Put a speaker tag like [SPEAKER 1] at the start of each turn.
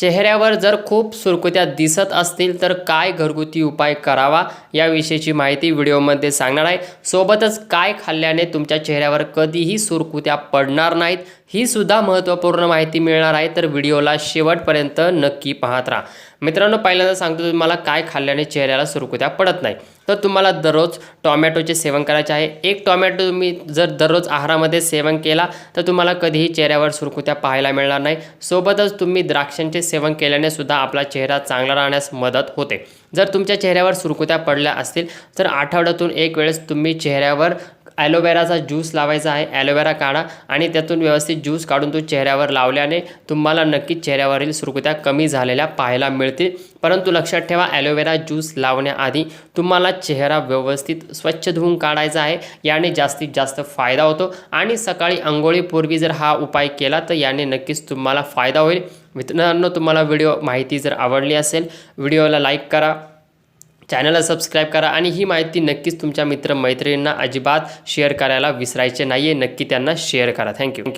[SPEAKER 1] चेहऱ्यावर जर खूप सुरकुत्या दिसत असतील तर काय घरगुती उपाय करावा याविषयीची माहिती व्हिडिओमध्ये सांगणार आहे. सोबतच काय खाल्ल्याने तुमच्या चेहऱ्यावर कधीही सुरकुत्या पडणार नाहीत ही सुद्धा महत्त्वपूर्ण माहिती मिळणार आहे. तर व्हिडिओला शेवटपर्यंत नक्की पाहत राहा. मित्रांनो पहिल्यांदा सांगतो तुम्हाला काय खाल्ल्याने चेहऱ्याला सुरकुत्या पडत नाही. तर तुम्हाला दररोज टॉमॅटोचे सेवन करायचे आहे. एक टॉमॅटो तुम्ही जर दररोज आहारामध्ये सेवन केला तर तुम्हाला कधीही चेहऱ्यावर सुरकुत्या पाहायला मिळणार नाही. सोबतच तुम्ही द्राक्षांचे सेवन केल्याने सुद्धा आपला चेहरा चांगला राहण्यास मदत होते. जर तुमच्या चेहऱ्यावर सुरकुत्या पडल्या असतील तर आठवड्यातून एक वेळेस तुम्ही चेहऱ्यावर ॲलोवेराचा ज्यूस लावायचा आहे ॲलोवेरा काढा आणि त्यातून व्यवस्थित ज्यूस काढून तो चेहऱ्यावर लावल्याने तुम्हाला नक्कीच चेहऱ्यावरील सुरकुत्या कमी झालेल्या पाहायला मिळतील. परंतु लक्षात ठेवा ॲलोवेरा ज्यूस लावण्याआधी तुम्हाला चेहरा व्यवस्थित स्वच्छ धुवून काढायचा आहे याने जास्तीत जास्त फायदा होतो. आणि सकाळी अंघोळीपूर्वी जर हा उपाय केला तर याने नक्कीच तुम्हाला फायदा होईल. मित्रांनो तुम्हाला व्हिडिओ माहिती जर आवडली असेल व्हिडिओला लाईक करा. चॅनलला सबस्क्राईब करा आणि ही माहिती नक्कीच तुमच्या मित्रमैत्रिणींना अजिबात शेअर करायला विसरायचे नाही आहे नक्की त्यांना शेअर करा. थँक्यू.